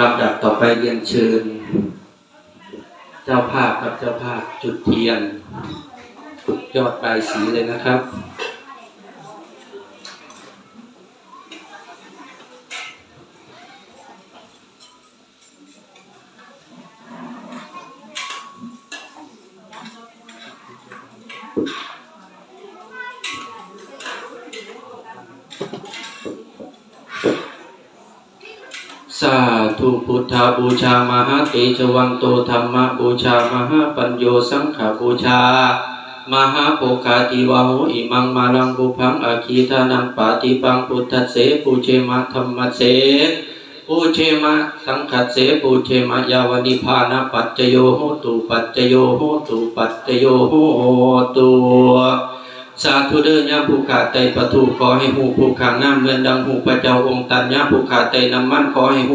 ลำดับต่อไปเรียนเชิญ เจ้าภาพกับเจ้าภาพจุดเทียนยอดปลายสีเลยนะครับ สาธุพุทธบูชามหาเตจวันโตธรรมบูชามหาปัญโยสังขบูชามหาโภคาติวาหุอิมังมาลังบุพังอาคีทานังปาติปังพุทธเสปูเชมะธรรมเสปูเชมะสังคัสเสปูเชมะยาวนิพานะปัจจโยโหตุปัจจโยโหตุปัจจโยโหตุ สาธุเดินยาผูกขาไตรปทุขอให้หูผูกขางน้ำเมือนดังหูพระเจ้าองค์ตันยาผูกขาไตรน้ำมันขอให้หู